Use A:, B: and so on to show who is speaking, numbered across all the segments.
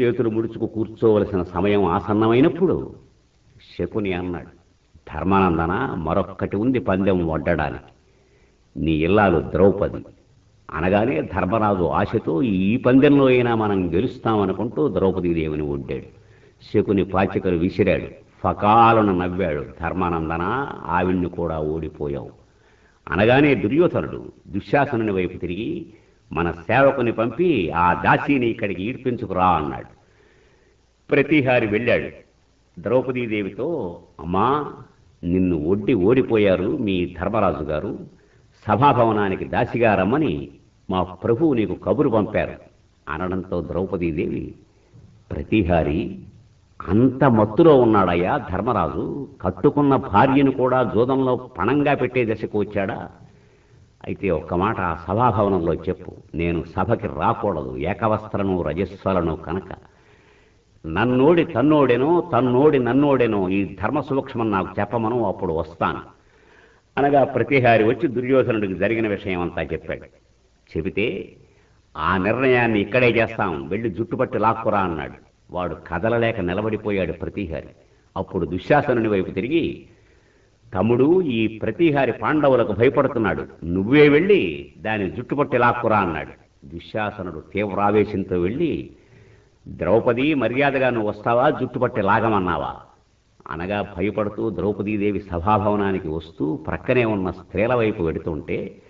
A: చేతులు ముడుచుకు కూర్చోవలసిన సమయం ఆసన్నమైనప్పుడు శకుని అన్నాడు ధర్మానందన మరొక్కటి ఉంది పందెం వడ్డడానికి. నీ ఇల్లాలు ద్రౌపది. అనగానే ధర్మరాజు ఆశతో ఈ పందెంలో అయినా మనం గెలుస్తామనుకుంటూ ద్రౌపదీదేవిని ఒడ్డాడు శకుని పాచికలు విసిరాడు. ఫకాలను నవ్వాడు ధర్మానందన ఆవిడ్ని కూడా ఓడిపోయావు. అనగానే దుర్యోధనుడు దుశ్శాసనుని వైపు తిరిగి మన సేవకుని పంపి ఆ దాసీని ఇక్కడికి ఈడ్పించుకురా అన్నాడు. ప్రతిహారి వెళ్ళాడు. ద్రౌపదీదేవితో అమ్మా నిన్ను ఒడ్డి ఓడిపోయారు మీ ధర్మరాజు గారు. సభాభవనానికి దాసిగా రమ్మని మా ప్రభువు నీకు కబురు పంపారు. అనడంతో ద్రౌపదీదేవి ప్రతిహారి అంత మత్తులో ఉన్నాడయ్యా ధర్మరాజు. కట్టుకున్న భార్యను కూడా జూదంలో పణంగా పెట్టే దశకు వచ్చాడా? అయితే ఒక్క మాట ఆ సభాభవనంలో చెప్పు. నేను సభకి రాకూడదు. ఏకవస్త్రను రజస్వలను కనుక. నన్నోడి తన్నోడెనో తన్నోడి నన్నోడెనో ఈ ధర్మ సూక్ష్మం నాకు చెప్పమను అప్పుడు వస్తాను. అనగా ప్రతిహారి వచ్చి దుర్యోధనుడికి జరిగిన విషయం అంతా చెప్పాడు. చెబితే ఆ నిర్ణయాన్ని ఇక్కడే చేస్తాం. వెళ్ళి జుట్టుపట్టి లాక్కురా అన్నాడు. వాడు కదలలేక నిలబడిపోయాడు ప్రతిహారి. అప్పుడు దుశ్శాసనుని వైపు తిరిగి తమ్ముడు ఈ ప్రతిహారి పాండవులకు భయపడుతున్నాడు. నువ్వే వెళ్ళి దాని జుట్టుపట్టి లాక్కురా అన్నాడు. దుశ్శాసనుడు తీవ్రావేశంతో వెళ్ళి ద్రౌపది మర్యాదగా నువ్వు వస్తావా? జుట్టుపట్టి లాగమన్నావా? అనగా భయపడుతూ ద్రౌపదీదేవి సభాభవనానికి వస్తూ ప్రక్కనే ఉన్న స్త్రీల వైపు వెడుతుంటే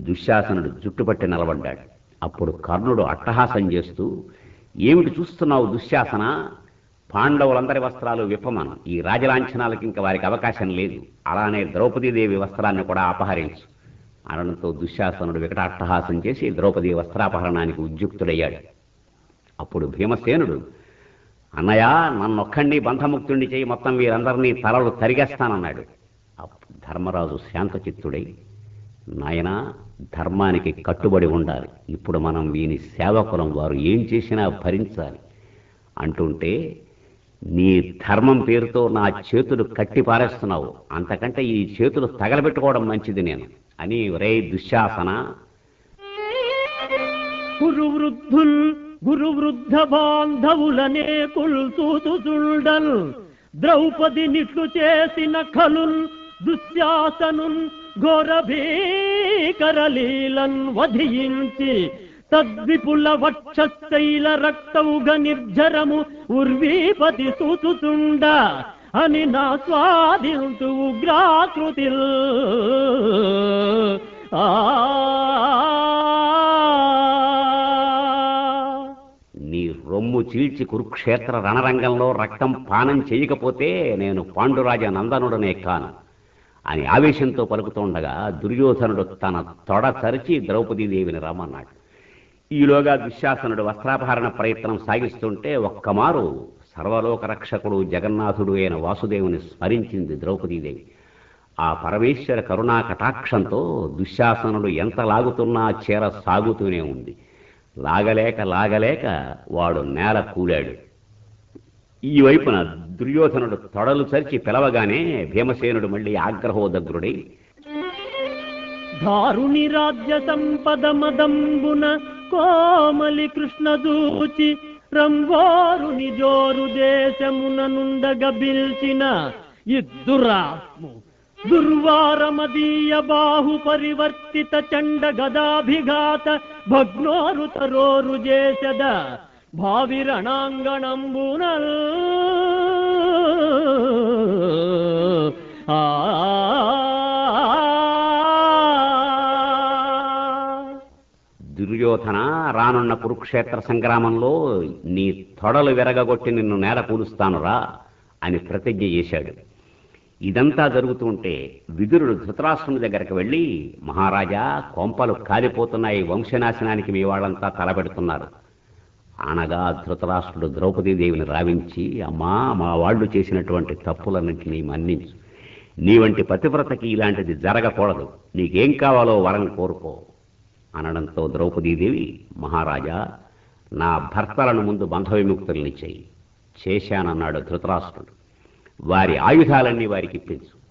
A: దుశ్శాసనుడు జుట్టుపట్టి నిలబడ్డాడు. అప్పుడు కర్ణుడు అట్టహాసం చేస్తూ ఏమిటి చూస్తున్నావు దుశ్శాసన? పాండవులందరి వస్త్రాలు విప్పమానం. ఈ రాజలాంఛనాలకు ఇంకా వారికి అవకాశం లేదు. అలానే ద్రౌపదీదేవి వస్త్రాన్ని కూడా అపహరించు. అనడంతో దుశ్శాసనుడు వికట అట్టహాసం చేసి ద్రౌపది వస్త్రాపహరణానికి ఉద్యుక్తుడయ్యాడు. అప్పుడు భీమసేనుడు అన్నయ్య నన్నొక్కడిని బంధముక్తుణ్ణి చేయి మొత్తం వీరందరినీ తలలు తరిగేస్తానన్నాడు. అప్పుడు ధర్మరాజు శాంతచిత్తుడై నాయనా ధర్మానికి కట్టుబడి ఉండాలి. ఇప్పుడు మనం వీని సేవకులం వారు ఏం చేసినా భరించాలి. అంటుంటే నీ ధర్మం పేరుతో నా చేతులు కట్టి పారేస్తున్నావు. అంతకంటే ఈ చేతులు తగలబెట్టుకోవడం మంచిది నేను. అని రే దుశ్శాసన.
B: గురు వృద్ధుల్ గురు వృద్ధ బాంధవులనే కుల్సూతుచుండల్ ద్రౌపది నిట్లు చేసిన ఖలుల్ దుశ్శాసనున్ ఘోర భీకరలీలన్ వధించి తద్విపుల వక్షశైల రక్తౌగ నిర్జరము ఉర్వీపతి సూచుతుండ అని నా స్వాదింతు ఉగ్రాకృతి
A: నీ రొమ్ము చీల్చి కురుక్షేత్ర రణరంగంలో రక్తం పానం చేయకపోతే నేను పాండురాజ నందనుడనే కాను అని ఆవేశంతో పలుకుతుండగా దుర్యోధనుడు తన తొడ సరిచి ద్రౌపదీదేవిని రమ్మన్నాడు. ఈలోగా దుశ్శాసనుడు వస్త్రాపహరణ ప్రయత్నం సాగిస్తుంటే ఒక్కమారు సర్వలోక రక్షకుడు జగన్నాథుడు అయిన వాసుదేవుని స్మరించింది ద్రౌపదీదేవి. ఆ పరమేశ్వర కరుణా కటాక్షంతో దుశ్శాసనుడు ఎంత లాగుతున్నా చీర సాగుతూనే ఉంది. లాగలేక లాగలేక వాడు నేల కూలాడు. ఈ వైపున దుర్యోధనుడు తొడలు చరిచి పిలవగానే భీమసేనుడు మళ్ళీ ఆగ్రహోదగ్రుడై
B: దారుణి రాజ్య సంపద మదంబున కోమలి కృష్ణ దూచి రంవారుని జోరు దేశమున నుండగ బిల్చిన ఇద్దురాత్ము. దుర్వారమదీయ బాహు పరివర్తిత చండ గదాభిఘాత భగ్నోరు తరోరు చేసద భావి
A: దుర్యోధన రానున్న కురుక్షేత్ర సంగ్రామంలో నీ తొడలు విరగగొట్టి నిన్ను నేల కూలుస్తానురా అని ప్రతిజ్ఞ చేశాడు. ఇదంతా జరుగుతుంటే విదురుడు ధృతరాష్ట్రుని దగ్గరకు వెళ్ళి మహారాజా కొంపలు కాలిపోతున్నాయి వంశనాశనానికి మీ వాళ్ళంతా తలపెడుతున్నారు అనగా ధృతరాష్ట్రుడు ద్రౌపదీదేవిని రావించి అమ్మా మా వాళ్ళు చేసినటువంటి తప్పులన్నింటినీ మన్నించు. నీ వంటి పతివ్రతకి ఇలాంటిది జరగకూడదు. నీకేం కావాలో వరం కోరుకో. అనడంతో ద్రౌపదీదేవి మహారాజా నా భర్తలను ముందు బంధవిముక్తుల్ని చేయి చేశానన్నాడు ధృతరాష్ట్రుడు. వారి ఆయుధాలన్నీ వారికి ఇప్పించు.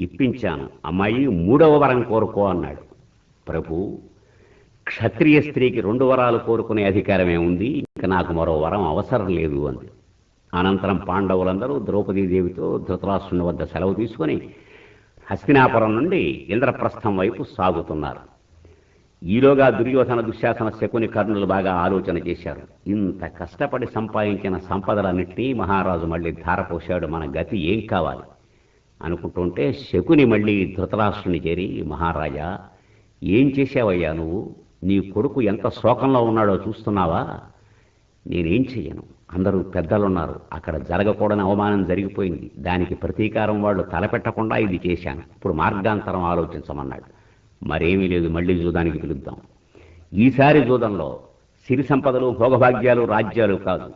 A: ఇప్పించాను. అమ్మాయి మూడవ వరం కోరుకో అన్నాడు. ప్రభు క్షత్రియ స్త్రీకి రెండు వరాలు కోరుకునే అధికారమే ఉంది. ఇంకా నాకు మరో వరం అవసరం లేదు అంది. అనంతరం పాండవులందరూ ద్రౌపదీదేవితో ధృతరాష్ట్రుని వద్ద సెలవు తీసుకొని హస్తినాపురం నుండి ఇంద్రప్రస్థం వైపు సాగుతున్నారు. ఈలోగా దుర్యోధన దుశ్శాసన శకుని కర్ణులు బాగా ఆలోచన చేశారు. ఇంత కష్టపడి సంపాదించిన సంపదలన్నింటినీ మహారాజు మళ్ళీ ధారపోశాడు. మన గతి ఏం కావాలి? అనుకుంటుంటే శకుని మళ్ళీ ధృతరాష్ట్రుని చేరి మహారాజా ఏం చేశావయ్యా నువ్వు? నీ కొడుకు ఎంత శోకంలో ఉన్నాడో చూస్తున్నావా? నేనేం చెయ్యను. అందరూ పెద్దలున్నారు. అక్కడ జరగకూడని అవమానం జరిగిపోయింది. దానికి ప్రతీకారం వాళ్ళు తలపెట్టకుండా ఇది చేశాను. ఇప్పుడు మార్గాంతరం ఆలోచించమన్నాడు. మరేమీ లేదు మళ్ళీ జూదానికి పిలుద్దాం. ఈసారి జూదంలో సిరి సంపదలు భోగభాగ్యాలు రాజ్యాలు కాదు.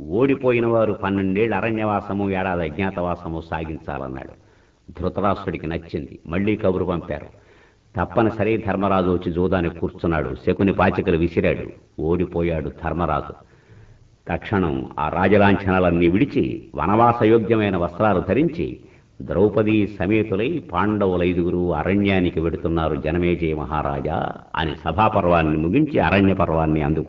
A: ఓడిపోయిన వారు పన్నెండేళ్ళు అరణ్యవాసము ఏడాది అజ్ఞాతవాసము సాగించాలన్నాడు. ధృతరాష్ట్రుడికి నచ్చింది. మళ్ళీ కబురు పంపారు. తప్పనిసరి ధర్మరాజు వచ్చి జూదానికి కూర్చున్నాడు. శకుని పాచికలు విసిరాడు. ఓడిపోయాడు ధర్మరాజు. తక్షణం ఆ రాజలాంఛనాలన్నీ విడిచి వనవాసయోగ్యమైన వస్త్రాలు ధరించి ద్రౌపది సమేతులై పాండవుల ఐదుగురు అరణ్యానికి వెడుతున్నారు జనమేజయ మహారాజా అని సభాపర్వాన్ని ముగించి అరణ్య పర్వాన్ని అందుకు